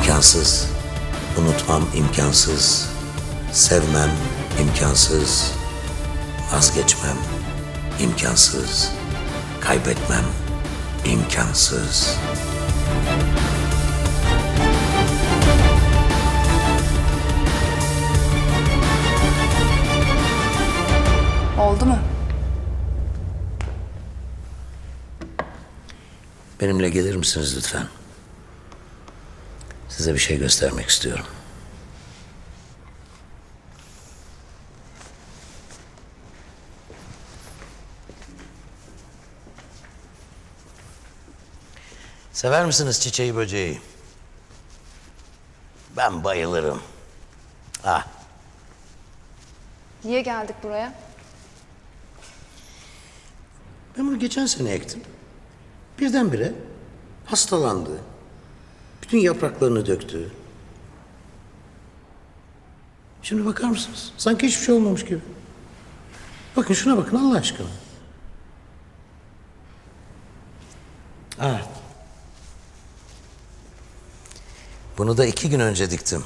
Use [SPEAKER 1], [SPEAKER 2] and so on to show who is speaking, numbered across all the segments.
[SPEAKER 1] imkansız. Unutmam imkansız. Sevmem imkansız. Vazgeçmem imkansız. Kaybetmem imkansız.
[SPEAKER 2] Oldu mu?
[SPEAKER 1] Benimle gelir misiniz lütfen? Size bir şey göstermek istiyorum. Sever misiniz çiçeği böceği? Ben bayılırım. Ah,
[SPEAKER 2] Niye geldik buraya?
[SPEAKER 1] ben bunu geçen sene ektim. Birdenbire hastalandı. Bütün yapraklarını döktü. Şimdi bakar mısınız? Sanki hiçbir şey olmamış gibi. Bakın şuna bakın Allah aşkına. Evet. Bunu da iki gün önce diktim.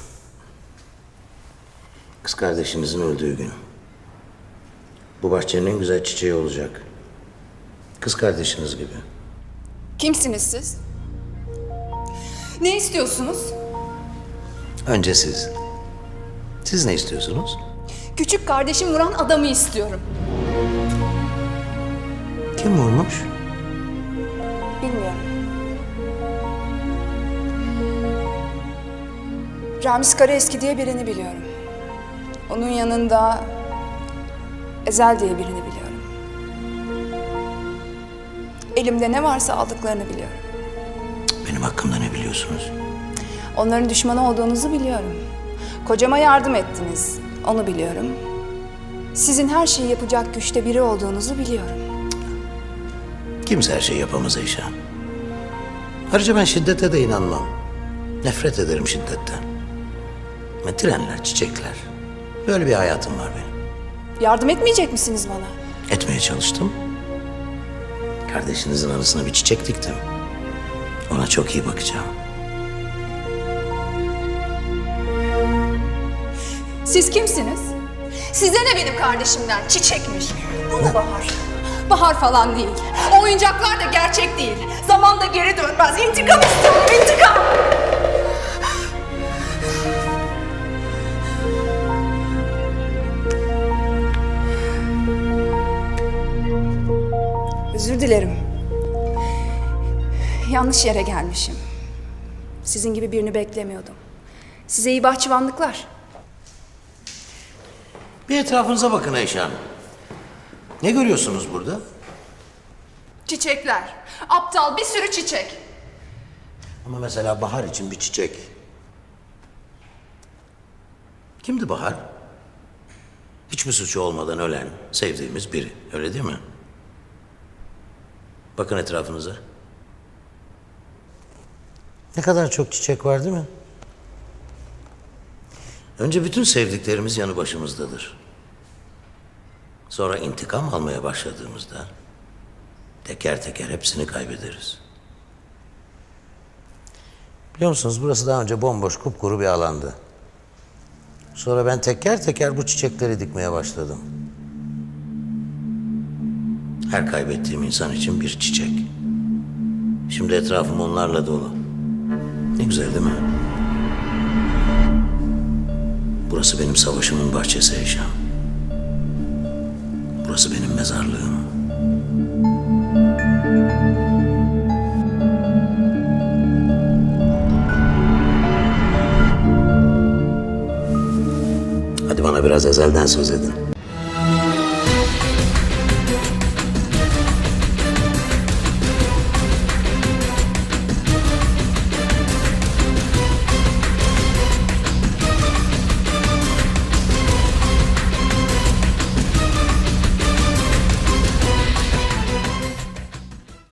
[SPEAKER 1] Kız kardeşinizin öldüğü gün. Bu bahçenin en güzel çiçeği olacak. Kız kardeşiniz gibi.
[SPEAKER 2] Kimsiniz siz? Ne istiyorsunuz?
[SPEAKER 1] Önce siz. Siz ne istiyorsunuz?
[SPEAKER 2] Küçük kardeşim vuran adamı istiyorum.
[SPEAKER 1] Kim vurmuş?
[SPEAKER 2] Bilmiyorum. Ramiz Karaeski diye birini biliyorum. Onun yanında Ezel diye birini biliyorum. Elimde ne varsa aldıklarını biliyorum.
[SPEAKER 1] Benim hakkımda ne biliyorsunuz?
[SPEAKER 2] Onların düşmanı olduğunuzu biliyorum. Kocama yardım ettiniz. Onu biliyorum. Sizin her şeyi yapacak güçte biri olduğunuzu biliyorum.
[SPEAKER 1] Kimse her şeyi yapamaz Eyşan. Ayrıca ben şiddete de inanmam. Nefret ederim şiddetten. Ve trenler, çiçekler. Böyle bir hayatım var benim.
[SPEAKER 2] Yardım etmeyecek misiniz bana?
[SPEAKER 1] Etmeye çalıştım. Kardeşinizin arasına bir çiçek diktim. Ona çok iyi bakacağım.
[SPEAKER 2] Siz kimsiniz? Size ne benim kardeşimden? Çiçekmiş. Bu da bahar. Bahar falan değil. O oyuncaklar da gerçek değil. Zaman da geri dönmez. İntikam istiyorum, intikam! Özür dilerim. Yanlış yere gelmişim. Sizin gibi birini beklemiyordum. Size iyi bahçıvanlıklar.
[SPEAKER 1] Bir etrafınıza bakın Eyşan. Ne görüyorsunuz burada?
[SPEAKER 2] Çiçekler. Aptal bir sürü çiçek.
[SPEAKER 1] Ama mesela Bahar için bir çiçek. Kimdi Bahar? Hiçbir suçu olmadan ölen, sevdiğimiz biri. Öyle değil mi? Bakın etrafınıza. Ne kadar çok çiçek var değil mi? Önce bütün sevdiklerimiz yanı başımızdadır. Sonra intikam almaya başladığımızda teker teker hepsini kaybederiz. Biliyor musunuz burası daha önce bomboş kupkuru bir alandı. Sonra ben teker teker bu çiçekleri dikmeye başladım. Her kaybettiğim insan için bir çiçek. Şimdi etrafım onlarla dolu. Ne güzel değil mi? Burası benim savaşımın bahçesi Eyşan. Burası benim mezarlığım. Hadi bana biraz ezelden söz edin.